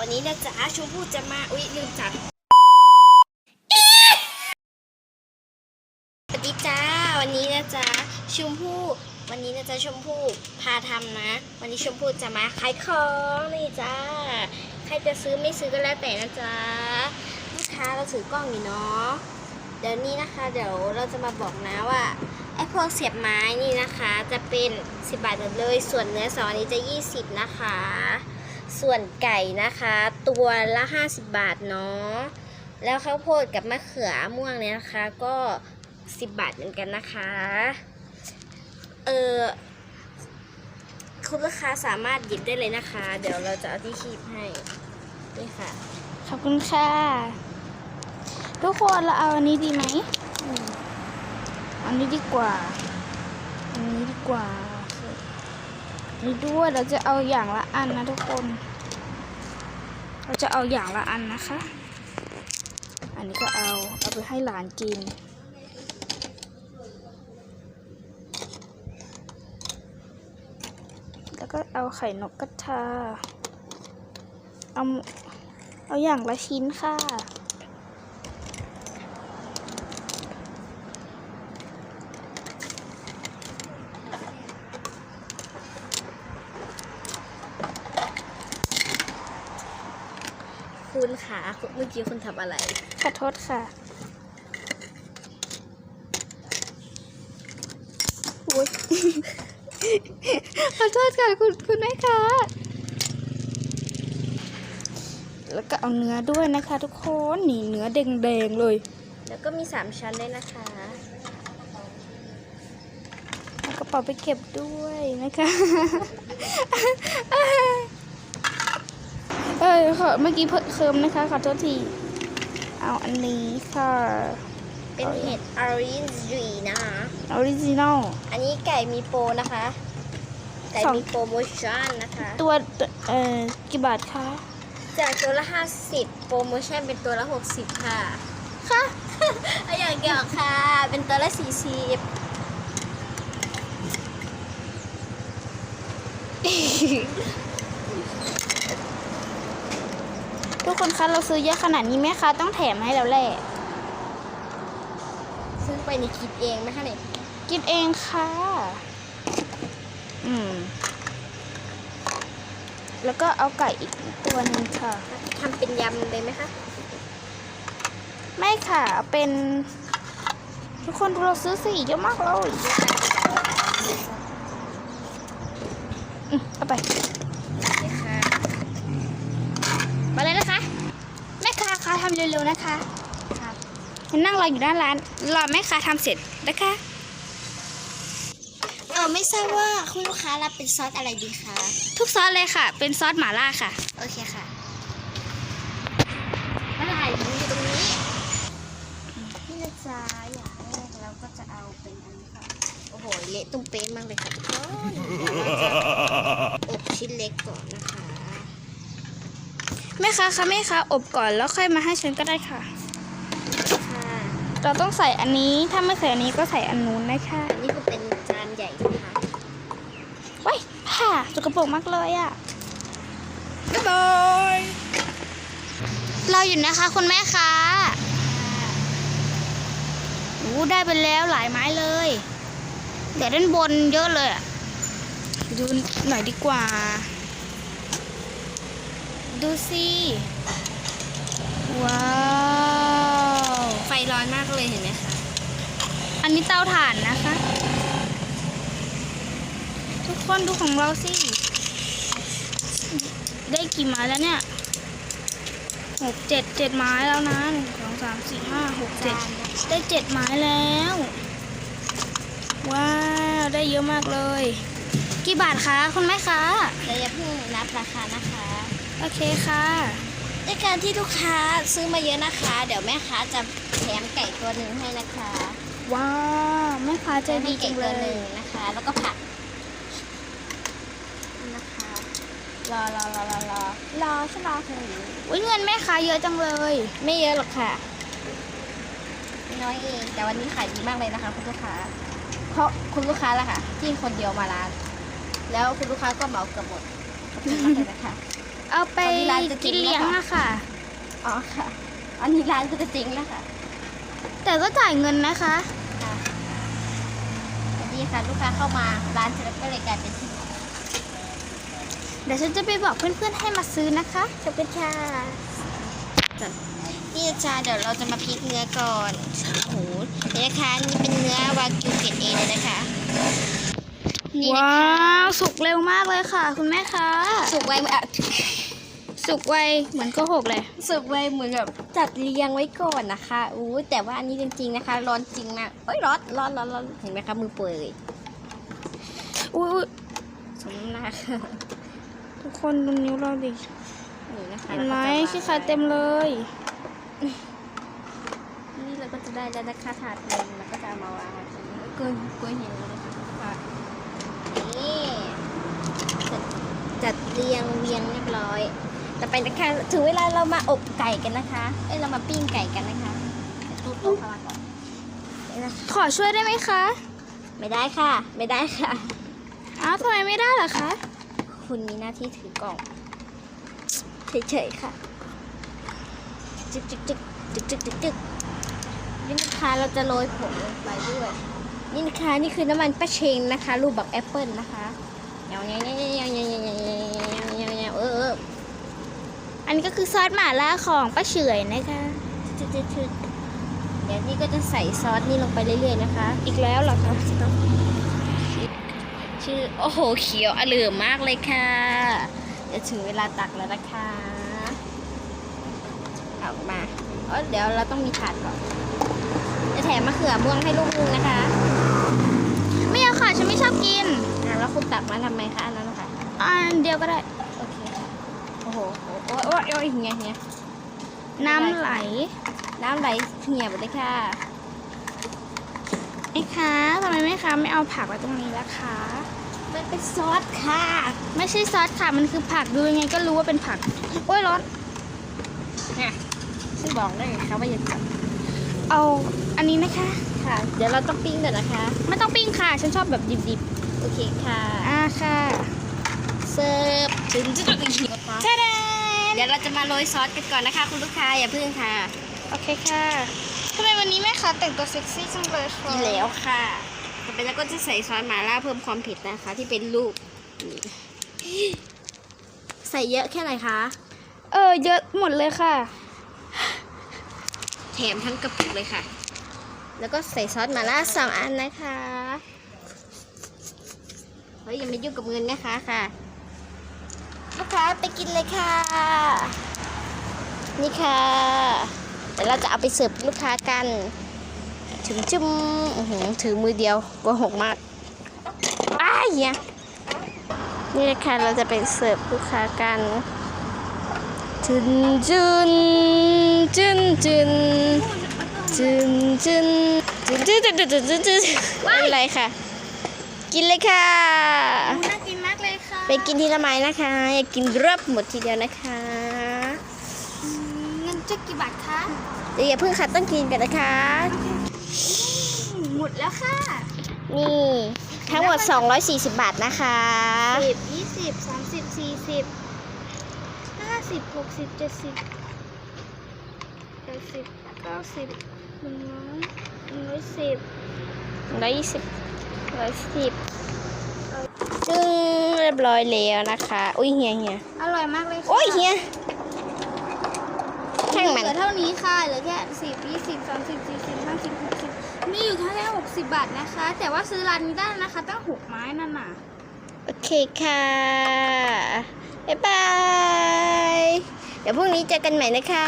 วันนี้นะจ๊ะชมพู่จะมา อุ๊ย ลืมจัดสวัสดีจ้า วันนี้นะจ๊ะชมพู่ วันนี้นะจ๊ะชมพู่พาทำนะ วันนี้ชมพู่จะมาขายของนี่จ้า ใครจะซื้อไม่ซื้อก็แล้วแต่นะจ๊ะ ลูกค้าเราถือกล้องอยู่เนาะ เดี๋ยวนี้นะคะ เดี๋ยวเราจะมาบอกนะว่าไอ้พวกเสียบไม้นี่นะคะ จะเป็น 10 บาทหมดเลย ส่วนเนื้อสองอันนี้จะ 20 นะคะ ส่วนไก่นะคะ ตัวละ 50 บาทเนาะแล้วข้าวโพดกับมะเขือม่วงเนี่ยนะคะ ก็ 10 บาทเหมือนกันนะคะเออคุณลูกค้าสามารถหยิบได้เลยนะคะ เดี๋ยวเราจะเอาที่คีบให้นี่ค่ะ ขอบคุณค่ะ ทุกคนเราเอาอันนี้ดีไหมอันนี้ดีกว่า อันนี้ดีกว่า นนี่ด้วยเราจะเอาอย่างละอันนะทุกคน เราจะเอาอย่างละอันนะคะ อันนี้ก็เอาเอาไปให้หลานกิน แล้วก็เอาไข่นกกระทา เอาเอาอย่างละชิ้นค่ะ คุณขาเมื่อกี้คุณทำอะไร ขอโทษค่ะโอ้ยขอโทษค่ะคุณคุณแม่คะแล้วก็เอาเนื้อด้วยนะคะ ทุกคนนี่เนื้อแดงๆเลย แล้วก็มี3ชั้นด้วยนะคะเอากระเป๋าไปเก็บด้วยนะคะเอ้ ยขอเมื่อกี้เพิ่มเคิมนะคะขอโทษที เอาอันนี้ค่ะ เป็นเห็ดออรินจีนะคะออริจินอลอันนี้ไก่มีโปรนะคะ ไก่สองมีโปรโมชั่นนะคะ ตัวเอ่อกี่บาทคะ จากตัวละ50โปรโมชั่นเป็นตัวละ60ค่ะ ค่ะเอาอย่างเดียวค่ะ เป็นตัวละ40ทุ กคนคะเราซื้อเยอะขนาดนี้แม่ค้าต้องแถมให้แล้วแหละซึ่งไปในคิดเองไหมคะเนี่ยกินเองค่ะ อืม แล้วก็เอาไก่อีกตัวหนึ่งค่ะ ทำเป็นยำเลยไหมคะไม่ค่ะเอาเป็น ทุกคนเราซื้อสีเยอะมากเลยอืมเอาไป นี่ค่ะ มาเลยนะคะ แม่ค้าคะทำเร็วๆ นะคะครับนั่งรออยู่หน้าร้านรอแม่ค้าทำเสร็จนะคะเออไม่ทราบว่าคุณลูกค้ารับเป็นซอสอะไรดีคะทุกซอสเลยค่ะ เป็นซอสหม่าล่าค่ะ โอเคค่ะไม่เป็นไรอยู่ตรงนี้นี่นะจ๊ะอย่างแรกเราก็จะเอาเป็นอันนี้ค่ะโอ้โหเละตุ้มเป๊ะมากเลยค่ะทุกคนเดี๋ยวเราจะอบชิ้นเล็กก่อนนะคะ แม่ค้าคะแม่ค้าอบก่อนแล้วค่อยมาให้ฉันก็ได้ค่ะค่ะ เราต้องใส่อันนี้ถ้าไม่ใส่อันนี้ก็ใส่อันนู้นนะคะอันนี้ก็เป็นจานใหญ่นะคะว้ายค่ะสกปรกมากเลยอะบ๊ายบายเราอยู่นะคะ คุณแม่คะโอ้ได้ไปแล้วหลายไม้เลยเดี๋ยวด้านบนเยอะเลยอะดูหน่อยดีกว่า ดูสิ ว้าว ไฟร้อนมากเลยเห็นไหมคะ อันนี้เตาถ่านนะคะ ทุกคนดูของเราสิ ได้กี่ไม้แล้วเนี่ยหกเจ็ดเจ็ดไม้แล้วนะหนึ่งสองสามสี่ห้าหกเจ็ดได้เจ็ดไม้แล้ว ว้าว ได้เยอะมากเลย กี่บาทคะ คุณแม่คะเดี๋ยวอย่าเพิ่งนับราคานะคะ โอเคค่ะด้วยการที่ลูกค้าซื้อมาเยอะนะคะ เดี๋ยวแม่ค้าจะแถมไก่ตัวหนึ่งให้นะคะ ว้าวแม่ค้าใจดีให้จัไก่งเลตัวหยนึ่งนะคะ แล้วก็ผักนะคะรอรอรอรอรอรอฉันรอเธออยู่อุ้ยเงินแม่ค้าเยอะจังเลย ไม่เยอะหรอกค่ะ น้อยเองแต่วันนี้ขายดีมากเลยนะคะ คุณลูกค้า เพราะคุณลูกค้าแหละค่ะ ที่คนเดียวมาร้าน แล้วคุณลูกค้าก็เหมาเกือบหมดขอบคุณมากเลยนะคะ เอาไปตอนนี้ร้านจะกินเจ๊งเลี้ยงแล้วค่ะอะค่ะ อ๋อค่ะ อันนี้ร้านก็จะจริงแล้วค่ะแต่ก็จ่ายเงินนะคะค่ะสวัสดีค่ะลูกค้าเข้ามาร้านเสร็จแล้วก็เลยกลายเป็นที่เดี๋ยวฉันจะไปบอกเพื่อนๆให้มาซื้อนะคะขอบคุณค่ะนี่จ้าเดี๋ยวเราจะมาพริกเนื้อก่อนโอ้โหนี่นะคะนี่เป็นเนื้อวากิวเกรดเอเลยนะคะ นี่นะว้าคะวสุกเร็วมากเลยค่ะ คุณแม่คะสุกไว้อะสุกไวเหมือนโก็หกเลย สุกไว้เหมือนแบบจัดเรียงไว้ก่อนนะคะอู้แต่ว่าอันนี้จริงๆนะคะ ร้อนจริงมากเอ้ยร้อนร้อนร้อนร้อนเห็นไหมคะมือเปื่อยอุ้ยอุ๊ยสมน้ำหนักทุกคนดูนิ้วเราดินี่นะคะเห็นไหมแล้วก็ขี้จะใครเต็มเลย นี่เราก็จะได้แล้วนะคะถาดหนึ่งแล้วก็จะเอามาวางไว้ตรงนี้กล้วยกล้วยเห็นแล้วนะคะว่านี่จัด จัดเรียงเรียงเรียบร้อย ต่อไปนะคะถึงเวลาเรามาอบไก่กันนะคะ เอ้ยเรามาปิ้งไก่กันนะคะตู้โต๊ะเข้ามาก่อนนี่นะคะขอช่วยได้ไหมคะ ไม่ได้ค่ะ ไม่ได้ค่ะ อ้าวทำไมไม่ได้เหรอคะ คุณมีหน้าที่ถือกล่องเฉยๆค่ะจึ๊กจึ๊กจึ๊กจึ๊กจึ๊กจึ๊กจึ๊กนี่นะคะเราจะโรยผงลงไปด้วย นี่นะคะนี่คือน้ำมันปลาเชงนะคะ รูปแบบแอปเปิลนะคะ เงี้ยวเงี้ยวเงี้ยวเงี้ยวเงี้ยวเงี้ยวเงี้ยวเงี้ยวเงี้ยวเอออันนี้ก็คือซอสหม่าล่าของป้าเฉยนะคะจึ๊กจึ๊กจึ๊กเดี๋ยวนี่ก็จะใส่ซอสนี่ลงไปเรื่อยๆนะคะ อีกแล้วเหรอคะชื่อโอ้โหเขียวอลืมมากเลยค่ะเดี๋ยวถึงเวลาตักแล้วนะคะเอามาเอ้ยเดี๋ยวเราต้องมีถาดก่อน จะแถมมะเขือม่วงให้ลูกนึงนะคะ ฉันไม่ชอบกินอะแล้วคุณตักมาทำไมคะอันนั้นนะคะอันเดียวก็ได้ โอเคค่ะโอ้โหโอ้ยโอ้ยโอ้ยเฮียเฮียน้ำไหล น้ำไหลเหี่ยหมดเลยค่ะไอ้คะทำไมแม่คะไม่เอาผักไว้ตรงนี้ล่ะคะมันเป็นซอสค่ะ ไม่ใช่ซอสค่ะ มันคือผักดูยังไงก็รู้ว่าเป็นผัก โอ้ยร้อนเนี่ยฉันบอกได้ไงคะว่าอย่าจับเอาอันนี้นะคะ ค่ะ เดี๋ยวเราต้องปิ้งเดี๋ยวนะคะ ไม่ต้องปิ้งค่ะ ฉันชอบแบบดิบโอเคค่ะ ๆ อ่าค่ะเสิร์ฟถึงจะต้องหิวนะคะแช่แดนเดี๋ยวเราจะมาโรยซอสกันก่อนนะคะ คุณลูกค้าอย่าพึ่งค่ะโอเคค่ะทำไมวันนี้แม่คะแต่งตัวเซ็กซี่จังเลยค่ะอีแล้วค่ะต่อไปเราก็จะใส่ซอสหม่าล่าเพิ่มความเผ็ดนะคะ ที่เป็นลูกนี่ใส่เยอะแค่ไหนคะ เออเยอะหมดเลยค่ะ แถมทั้งกระปุกเลยค่ะ แล้วก็ใส่ซอสมาล่าสองอันนะคะเฮ้ยอย่ามายุ่งกับเงินนะคะค่ะลูกค้าไปกินเลยค่ะ นี่ค่ะเดี๋ยวเราจะเอาไปเสิร์ฟลูกค้ากันถึงจุ้มถือมือเดียวกลัวหกมากอ้ายเหี้ยนี่นะคะเราจะไปเสิร์ฟลูกค้ากันจุนจุนจุนจุน จุนจุนจุนจุนจุนจุนจุนจุนจุนไม่เป็นไรค่ะ กินเลยค่ะ น่ากินมากเลยค่ะไปกินทีละไม้นะคะ อย่ากินรอบหมดทีเดียวนะคะอืมเงินจะกี่บาทคะเดี๋ยวอย่าเพิ่งขัดต้องกินกันนะคะ อืมหมดแล้วค่ะนี่ ทั้งหมด 240 บาทนะคะ สิบยี่สิบสามสิบสี่สิบห้าสิบหกสิบเจ็ดสิบแปดสิบเก้าสิบ หนึ่งร้อยหนึ่งร้อยสิบ120 110ซึ่งเรียบร้อยแล้วนะคะ อุ้ยเฮียเฮียอร่อยมากเลยค่ะโอ้ยเฮียช่างมันเหลือเท่านี้ค่ะเหลือแค่สิบยี่สิบสามสิบสี่สิบห้าสิบหกสิบมีอยู่แค่หกสิบบาทนะคะ แต่ว่าซื้อร้านนี้ได้นะคะ ตั้งหกไม้นั่นน่ะ โอเคค่ะ บ๊ายบาย เดี๋ยวพรุ่งนี้เจอกันใหม่นะคะ